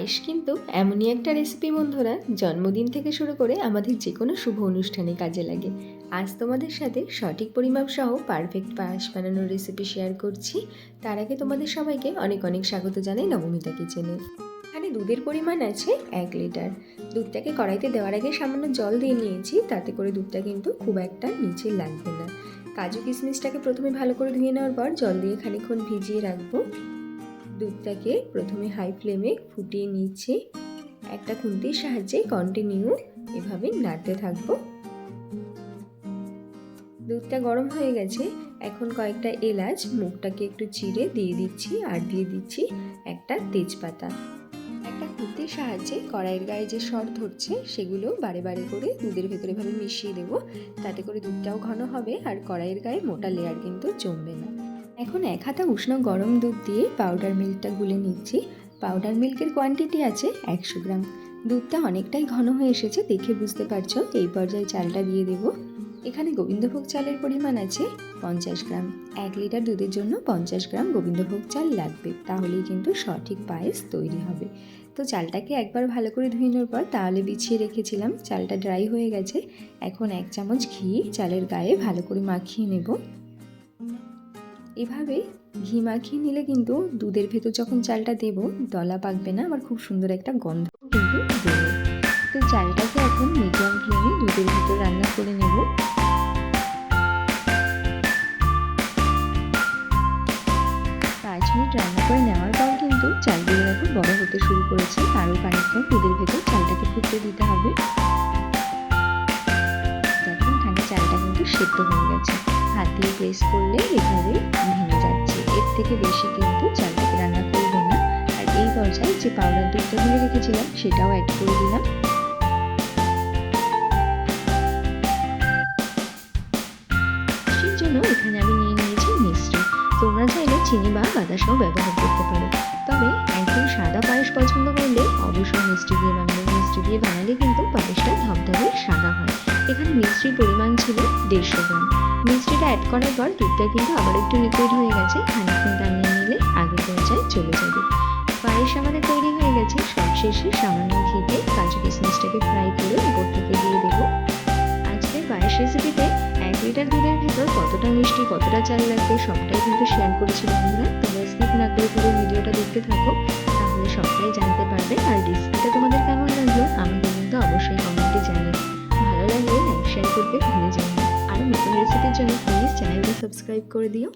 পায়েস কিন্তু এমনই একটা রেসিপি বন্ধুরা, জন্মদিন থেকে শুরু করে আমাদের যে কোনো শুভ অনুষ্ঠানে কাজে লাগে। আজ তোমাদের সাথে সঠিক পরিমাপ সহ পারফেক্ট পায়েস বানানোর রেসিপি শেয়ার করছি। তার আগে তোমাদের সবাইকে অনেক অনেক স্বাগত জানাই নবমিতা কিচেনে এখানে দুধের পরিমাণ আছে এক লিটার। দুধটাকে কড়াইতে দেওয়ার আগে সামান্য জল দিয়ে নিয়েছি, তাতে করে দুধটা কিন্তু খুব একটা নিচে লাগবে না। কাজু কিশমিশটাকে প্রথমে ভালো করে ধুয়ে নেওয়ার পর জল দিয়ে খানিকক্ষণ ভিজিয়ে রাখব। দুধটাকে প্রথমে হাই ফ্লেমে ফুটিয়ে নিচ্ছি। একটা খুন্তির সাহায্যে কন্টিনিউ এভাবে নাড়তে থাকব। দুধটা গরম হয়ে গেছে। এখন কয়েকটা এলাচ মুখটাকে একটু চিড়ে দিয়ে দিচ্ছি আর দিয়ে দিচ্ছি একটা তেজপাতা। একটা খুন্তির সাহায্যে কড়াইয়ের গায়ে যে সর ধরছে, সেগুলো বারে বারে করে দুধের ভেতরে ভাবে মিশিয়ে দেবো। তাতে করে দুধটাও ঘন হবে আর কড়াইয়ের গায়ে মোটা লেয়ার কিন্তু জমবে না। এখন এক হাতা উষ্ণ গরম দুধ দিয়ে পাউডার মিল্কটা গুলে নিচ্ছি। পাউডার মিল্কের কোয়ান্টিটি আছে একশো গ্রাম। দুধটা অনেকটাই ঘন হয়ে এসেছে, দেখে বুঝতে পারছ? এই পর্যায়ে চালটা দিয়ে দেব। এখানে গোবিন্দভোগ চালের পরিমাণ আছে পঞ্চাশ গ্রাম। এক লিটার দুধের জন্য পঞ্চাশ গ্রাম গোবিন্দভোগ চাল লাগবে, তাহলেই কিন্তু সঠিক পায়েস তৈরি হবে। তো চালটাকে একবার ভালো করে ধুয়ে নেওয়ার পর তাহলে বিছিয়ে রেখেছিলাম, চালটা ড্রাই হয়ে গেছে। এখন এক চামচ ঘি চালের গায়ে ভালো করে মাখিয়ে নেব। এভাবে ঘি মাখিয়ে নিলে কিন্তু দুধের ভেতর যখন চালটা দেব, দলা পাকবে না, আবার খুব সুন্দর একটা গন্ধ কিন্তু দেবে। তো চালটাকে এখন মিডিয়াম ফ্লেমে দুধের ভেতর রান্না করে নেব। পাঁচ মিনিট রান্না করে নেওয়ার পর কিন্তু চালগুলো এখন বড় হতে শুরু করেছে। আরও খানিকটা দুধের ভেতর চালটাকে ফুটতে দিতে হবে। এখানে চালটা কিন্তু সেদ্ধ হয়ে গেছে। হাত দিয়ে প্রেস করলে এভাবে থেকে বেশি কিন্তু চালটাকে রান্না করব না। আর এই পর্যায়ে যে পাউডার দুধটা রেখেছিলাম, সেটাও অ্যাড করে দিলাম। মিষ্টির জন্য এখানে আমি নিয়ে নিয়েছি মিষ্টি। তোমরা চাইলে চিনি বা বাতাসাও ব্যবহার করতে পারো। তবে একদম সাদা পায়েস পছন্দ করলে অবশ্যই মিষ্টি দিয়ে বানাবে। মিষ্টি দিয়ে বানালে কিন্তু পায়েসটা ধবধবে সাদা হয়। এখানে মিষ্টির পরিমাণ ছিল দেড়শো গ্রাম। মিষ্টিটা অ্যাড করার পর দুধটা কিন্তু আবার একটু লিকুইড হয়ে গেছে, খানিকক্ষণ টানিয়ে নিলে আগের পর্যায়ে চলে যাবে। পায়েস আমাদের তৈরি হয়ে গেছে, সবশেষে সামান্য ঘিতে কাজু কিশমিশটাকে ফ্রাই করে উপর থেকে দিয়ে দেবো। আজকের পায়েস রেসিপিতে এক লিটার দুধের ভেতর কতটা মিষ্টি, কতটা চাল লাগবে, সবটাই কিন্তু শেয়ার করেছি বন্ধুরা তোমরা স্কিপ না করে পুরো ভিডিওটা দেখতে থাকো, তাহলে সবটাই জানতে পারবে। আর রেসিপিটা তোমাদের কেমন লাগল, আমাকে কিন্তু অবশ্যই কমেন্টে জানিও। ভালো লাগলে লাইক শেয়ার করতে ভুলে আরও নতুন রেসিপির জন্য প্লিজ চ্যানেলটা সাবস্ক্রাইব করে দিও